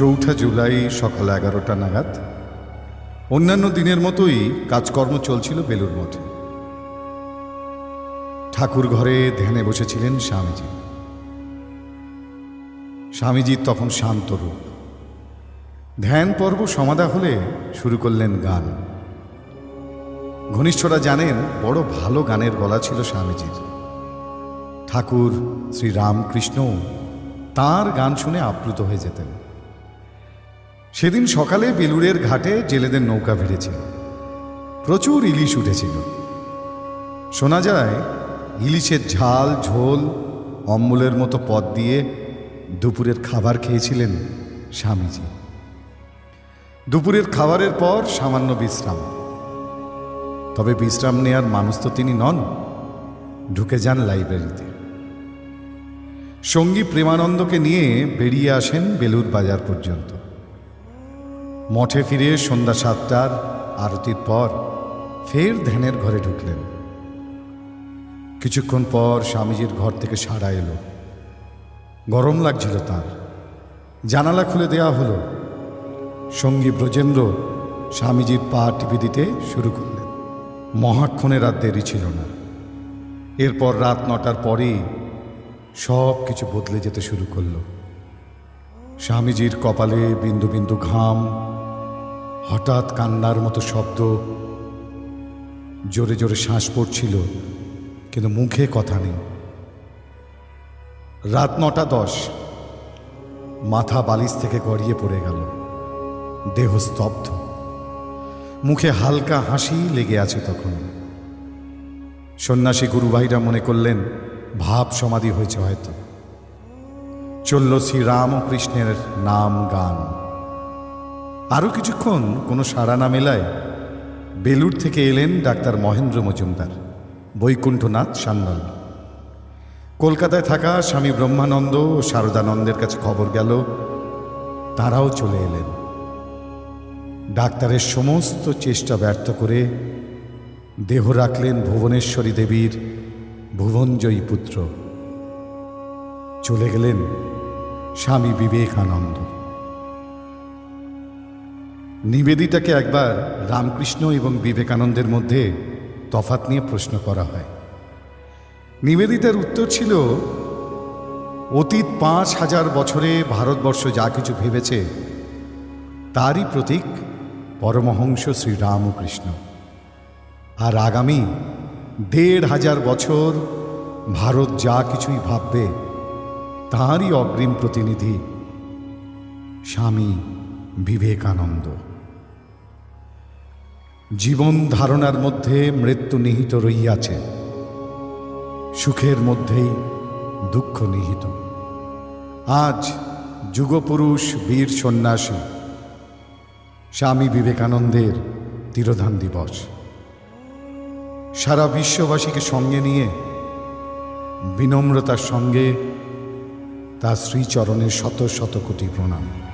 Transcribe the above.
চৌঠা জুলাই সকাল এগারোটা নাগাদ। অন্যান্য দিনের মতোই কাজকর্ম চলছিল বেলুর মঠে। ঠাকুর ঘরে ধ্যানে বসেছিলেন স্বামীজি। স্বামীজির তখন শান্ত রূপ। ধ্যান পর্ব সমাধা হলে শুরু করলেন গান। ঘনিষ্ঠরা জানেন, বড় ভালো গানের গলা ছিল স্বামীজির। ঠাকুর শ্রী রামকৃষ্ণ তার গান শুনে আপ্লুত হয়ে যেতেন। সেদিন সকালে বেলুড়ের ঘাটে জেলেদের নৌকা ভিড়েছিল। প্রচুর ইলিশ উঠেছিল। শোনা যায়, ইলিশের ঝাল, ঝোল, অম্বলের মতো পদ দিয়ে দুপুরের খাবার খেয়েছিলেন স্বামীজি। দুপুরের খাবারের পর সামান্য বিশ্রাম। তবে বিশ্রাম নেয়ার মানুষ তো তিনি নন, ঢুকে যান লাইব্রেরিতে। সঙ্গী প্রেমানন্দকে নিয়ে বেরিয়ে আসেন বেলুর বাজার পর্যন্ত। মঠে ফিরে সন্ধ্যা সাতটার আরতির পর ফের ধ্যানের ঘরে ঢুকলেন। কিছুক্ষণ পর স্বামীজির ঘর থেকে সাড়া এলো। গরম লাগছিল তার। জানালা খুলে দেয়া হলো। সঙ্গী ব্রজেন্দ্র স্বামীজির পা টিপে দিতে শুরু করলেন। মহাক্ষণের আর দেরি ছিল না। এরপর রাত নটার পরেই সব কিছু বদলে যেতে শুরু করল। স্বামীজির কপালে বিন্দু বিন্দু ঘাম হঠাৎ কান্নার মতো শব্দ। জোরে জোরে শ্বাস পড়ছিল, কিন্তু মুখে কথা নেই। রাত নটা দশ, মাথা বালিশ থেকে গড়িয়ে পড়ে গেল। দেহ স্তব্ধ। মুখে হালকা হাসি লেগে আছে তখন। সন্ন্যাসী গুরুভাইরা মনে করলেন, ভাব সমাধি হয়েছে হয়তো। চলল শ্রীরাম ও কৃষ্ণের নাম গান। আরও কিছুক্ষণ কোনো সাড়া না মেলায় বেলুর থেকে এলেন ডাক্তার মহেন্দ্র মজুমদার, বৈকুণ্ঠনাথ সান্যাল। কলকাতায় থাকা স্বামী ব্রহ্মানন্দ ও শারদানন্দের কাছে খবর গেল, তারাও চলে এলেন। ডাক্তারের সমস্ত চেষ্টা ব্যর্থ করে দেহ রাখলেন ভুবনেশ্বরী দেবীর ভুবনজয়ী পুত্র। চলে গেলেন স্বামী বিবেকানন্দ। নিবেদিতাকে একবার রামকৃষ্ণ এবং বিবেকানন্দের মধ্যে তফাত নিয়ে প্রশ্ন করা হয়। নিবেদিতার উত্তর ছিল, অতীত পাঁচ হাজার বছরে ভারতবর্ষ যা কিছু ভেবেছে, তারই প্রতীক পরমহংস শ্রী রামকৃষ্ণ আর আগামী দেড় হাজার বছর ভারত যা কিছুই ভাববে, তাঁরই অগ্রিম প্রতিনিধি স্বামী বিবেকানন্দ। জীবন ধারণার মধ্যে মৃত্যু নিহিত রইয়াছে। সুখের মধ্যেই দুঃখ নিহিত। আজ যুগপুরুষ বীর সন্ন্যাসী, স্বামী বিবেকানন্দের তিরোধান দিবস। সারা বিশ্ববাসীকে সঙ্গে নিয়ে, বিনম্রতার সঙ্গে তার শ্রীচরণের শত শত কোটি প্রণাম।